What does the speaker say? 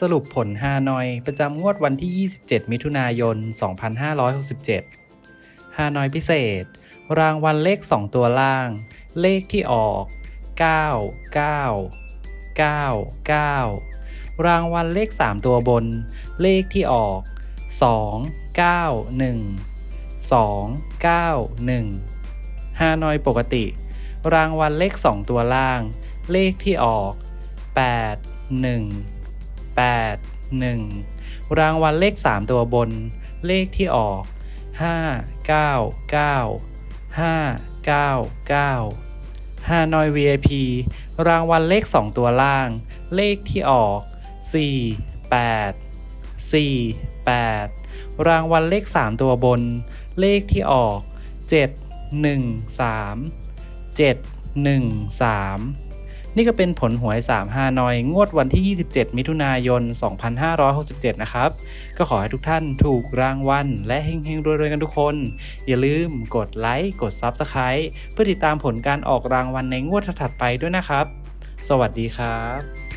สรุปผลฮานอยประจำงวดวันที่ 27 มิถุนายน 2567 ฮานอยพิเศษ รางวัลเลข 2 ตัวล่าง เลขที่ออก 9 9 9 9 รางวัลเลข 3 ตัวบน เลขที่ออก 2 9 1 2 9 1 ฮานอยปกติ รางวัลเลข 2 ตัวล่าง เลขที่ออก 8 1 8 1 รางวัลเลข 3 ตัวบน เลขที่ออก 5 9 9 5 9 9 ฮานอย VIP รางวัลเลข 2 ตัวล่าง เลขที่ออก 4 8 4 8 รางวัลเลข 3 ตัวบน เลขที่ออก 7 1 3 7 1 3 นี่ก็เป็นผลหวย3ฮานอย งวดวันที่ 27 มิถุนายน 2567 นะครับ ก็ขอให้ทุกท่านถูกรางวัลและเฮงๆรวยๆกันทุกคน อย่าลืมกดไลค์กด Subscribe เพื่อติดตามผลการออกรางวัลในงวดถัดไปด้วยนะครับ สวัสดีครับ